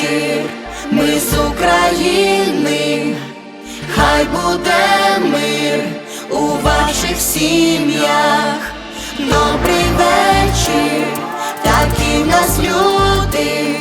вечір, ми з України, хай буде мир у ваших сім'ях. Добрий вечір, такі в нас люди,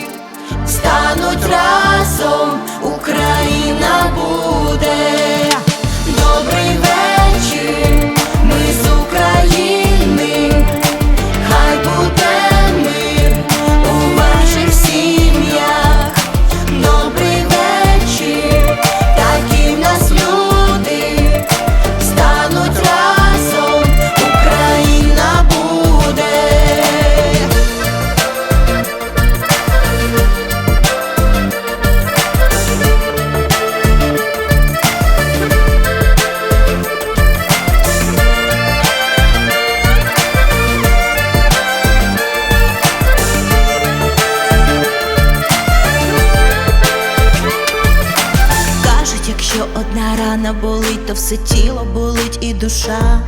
рана болить, то все тіло болить і душа.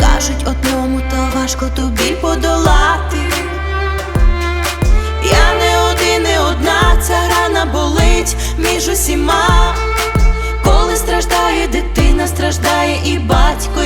Кажуть, одному то важко тобі подолати. Я не один, не одна, ця рана болить між усіма. Коли страждає дитина, страждає і батько,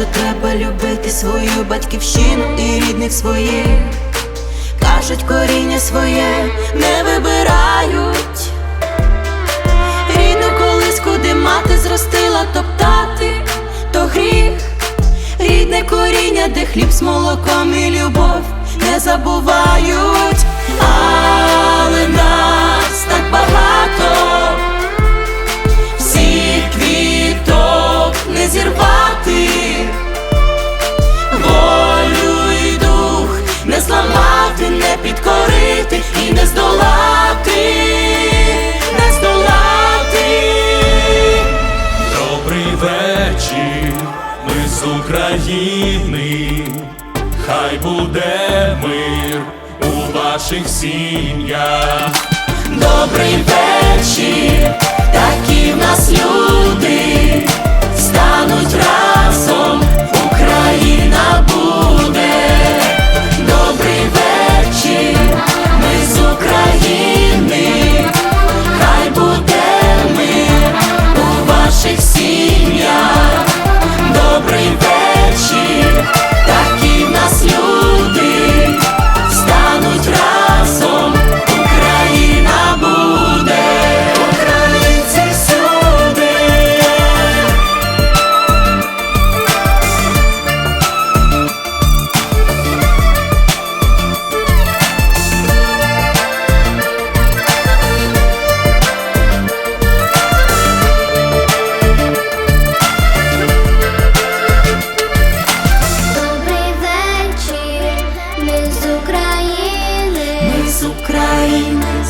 що треба любити свою батьківщину і рідних своїх. Кажуть, коріння своє не вибирають. Рідну колись, куди мати зростила топтати, то гріх. Рідне коріння, де хліб з молоком і любов не забувають, України, хай буде мир у ваших сім'ях. Добрий вечір, такі в нас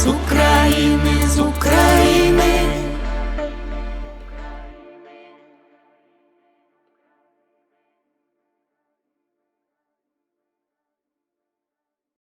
України.